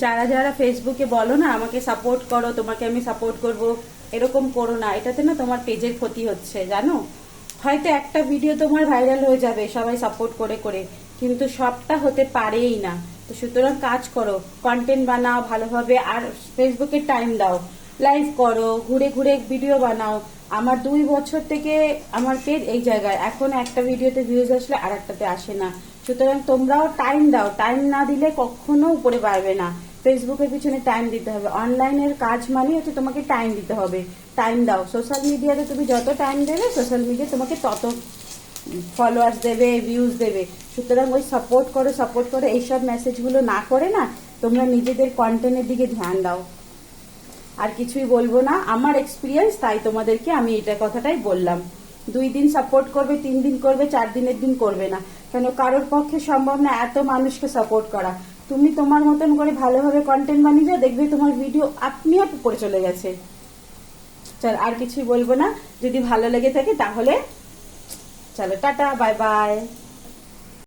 যারা যারা ফেসবুকে বলো না, আমাকে সাপোর্ট করো, তোমাকে আমি সাপোর্ট করব, এরকম করো না। এটাতে না তোমার পেজের ক্ষতি হচ্ছে, জানো? হয়তো একটা ভিডিও তোমার ভাইরাল হয়ে যাবে, সবাই সাপোর্ট করে করে, কিন্তু সবটা হতে পারেই না। তো সুতরাং কাজ করো কন্টেন্ট বানাও ভালোভাবে, আর ফেসবুকে টাইম দাও। লাইভ করো, ঘুরে ঘুরে ভিডিও বানাও। আমার দুই বছর থেকে আমার পেজ এই জায়গায়। এখন একটা ভিডিওতে ভিউজ আসলে আর একটাতে আসে না। সুতরাং তোমরাও টাইম দাও। টাইম না দিলে কখনো উপরে পারবে না। ফেসবুকের পিছনে টাইম দিতে হবে। অনলাইনের কাজ মানে হচ্ছে তোমাকে টাইম দিতে হবে। টাইম দাও। সোশ্যাল মিডিয়াতে তুমি যত টাইম দেবে সোশ্যাল মিডিয়া তোমাকে তত ফলোয়ার্স দেবে ভিউজ দেবে। সুতরাং ওই সাপোর্ট করো সাপোর্ট করো। এইসব মেসেজগুলো না করে না তোমরা নিজেদের কন্টেন্টের দিকে ধ্যান দাও। আর কিছুই বলব না। আমার এক্সপিরিয়েন্স তাই তোমাদেরকে আমি এটা কথাটাই বললাম। দুই দিন সাপোর্ট করবে, তিন দিন করবে, চার দিনের দিন করবে না। কেন কারোর পক্ষে সম্ভব না এত মানুষকে সাপোর্ট করা। তুমি তোমার মতন করে ভালোভাবে কন্টেন্ট বানিয়ে যাও, দেখবে তোমার ভিডিও আপনি আপ উপরে চলে গেছে। চল, আর কিছুই বলব না। যদি ভালো লেগে থাকে তাহলে চলো, টাটা বাই বাই